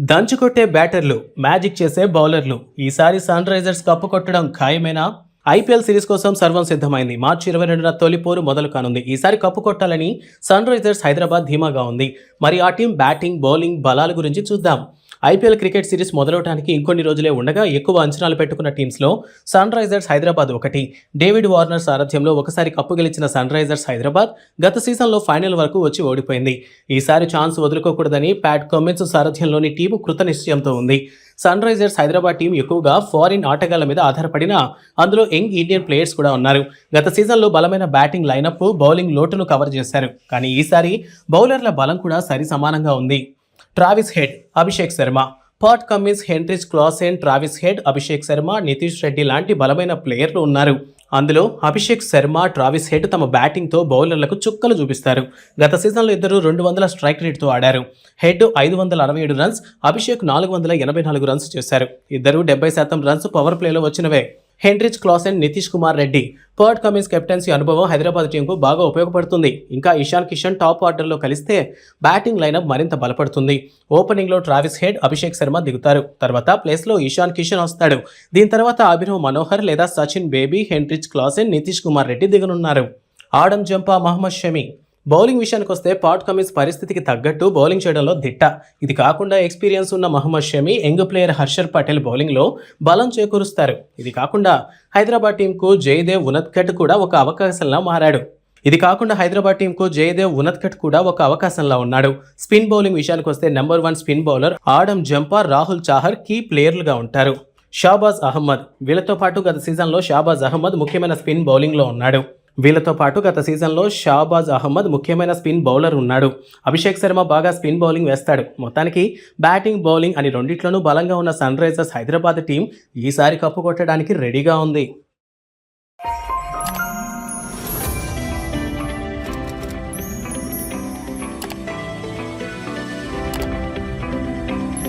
దంచుకొట్టే బ్యాటర్లు magic చేసే బౌలర్లు. ఈసారి సన్ రైజర్స్ కప్పు కొట్టడం ఖాయమేనా? ఐపీఎల్ సిరీస్ కోసం సర్వం సిద్ధమైంది. మార్చి ఇరవై రెండున తొలి పోరు మొదలు కానుంది. ఈసారి కప్పు కొట్టాలని సన్ రైజర్స్ హైదరాబాద్ ధీమాగా ఉంది. మరి ఆ టీం బ్యాటింగ్ బౌలింగ్ బలాల గురించి చూద్దాం. ఐపీఎల్ క్రికెట్ సిరీస్ మొదలవడానికి ఇంకొన్ని రోజులే ఉండగా ఎక్కువ అంచనాలు పెట్టుకున్న టీమ్స్లో సన్ రైజర్స్ హైదరాబాద్ ఒకటి. డేవిడ్ వార్నర్ సారథ్యంలో ఒకసారి కప్పు గెలిచిన సన్ రైజర్స్ హైదరాబాద్ గత సీజన్లో ఫైనల్ వరకు వచ్చి ఓడిపోయింది. ఈసారి ఛాన్స్ వదులుకోకూడదని ప్యాట్ కమిన్స్ సారథ్యంలోని టీము కృత నిశ్చయంతో ఉంది. సన్ రైజర్స్ హైదరాబాద్ టీం ఎక్కువగా ఫారిన్ ఆటగాళ్ళ మీద ఆధారపడిన అందులో యంగ్ ఇండియన్ ప్లేయర్స్ కూడా ఉన్నారు. గత సీజన్లో బలమైన బ్యాటింగ్ లైనప్ బౌలింగ్ లోటును కవర్ చేశారు. కానీ ఈసారి బౌలర్ల బలం కూడా సరి సమానంగా ఉంది. Travis Head Abhishek Sharma Pat Cummins Heinrich Klaasen Travis Head Abhishek Sharma Nitish Reddy లాంటి బలమైన ప్లేయర్లు ఉన్నారు. అందులో అభిషేక్ శర్మ ట్రావిస్ హెడ్ తమ బ్యాటింగ్తో బౌలర్లకు చుక్కలు చూపిస్తారు. గత సీజన్లో ఇద్దరు రెండు వందల స్ట్రైక్ రేట్తో ఆడారు. హెడ్ ఐదు వందల అరవై ఏడు రన్స్ అభిషేక్ నాలుగు వందల ఎనభై నాలుగు రన్స్ చేశారు. ఇద్దరు డెబ్బై శాతం రన్స్ పవర్ ప్లేలో వచ్చినవే. Heinrich Klaasen Nitish Kumar Reddy. Pat Cummins captaincy అనుభవం హైదరాబాద్ టీంకు బాగా ఉపయోగపడుతుంది. ఇంకా ఇషాన్ కిషన్ టాప్ ఆర్డర్లో కలిస్తే బ్యాటింగ్ లైనప్ మరింత బలపడుతుంది. ఓపెనింగ్లో ట్రావిస్ హెడ్ అభిషేక్ శర్మ దిగుతారు. తర్వాత ప్లేస్లో ఇషాన్ కిషన్ వస్తాడు. దీని తర్వాత అభినవ్ మనోహర్ లేదా సచిన్ బేబీ హెన్రిచ్ క్లాసెన్ నితీష్ కుమార్ రెడ్డి దిగనున్నారు. Adam Zampa Mohammed Shami. Bowling విషయానికి వస్తే పాట్ కమిన్స్ పరిస్థితికి తగ్గట్టు బౌలింగ్ చేయడంలో దిట్ట. ఇది కాకుండా ఎక్స్పీరియన్స్ ఉన్న మహమ్మద్ షమి యంగ్ ప్లేయర్ హర్షర్ పటేల్ బౌలింగ్లో బలం చేకూరుస్తారు. ఇది కాకుండా హైదరాబాద్ టీంకు జయదేవ్ ఉనత్కట్ కూడా ఒక అవకాశంలా మారాడు. ఇది కాకుండా హైదరాబాద్ టీంకు జయదేవ్ ఉనత్కట్ కూడా ఒక అవకాశంలా ఉన్నాడు. స్పిన్ బౌలింగ్ విషయానికి వస్తే number one spin bowler Adam Zampa Rahul Chahar key ప్లేయర్లుగా ఉంటారు. షాబాజ్ అహ్మద్. వీళ్ళతో పాటు గత సీజన్లో షాబాజ్ అహ్మద్ ముఖ్యమైన స్పిన్ బౌలింగ్లో ఉన్నాడు. వీళ్ళతో పాటు గత సీజన్లో షాబాజ్ అహ్మద్ ముఖ్యమైన స్పిన్ బౌలర్ ఉన్నాడు. అభిషేక్ శర్మ బాగా స్పిన్ బౌలింగ్ వేస్తాడు. మొత్తానికి బ్యాటింగ్ బౌలింగ్ అని రెండిట్లోనూ బలంగా ఉన్న సన్ రైజర్స్ హైదరాబాద్ టీం ఈసారి కప్పు కొట్టడానికి రెడీగా ఉంది.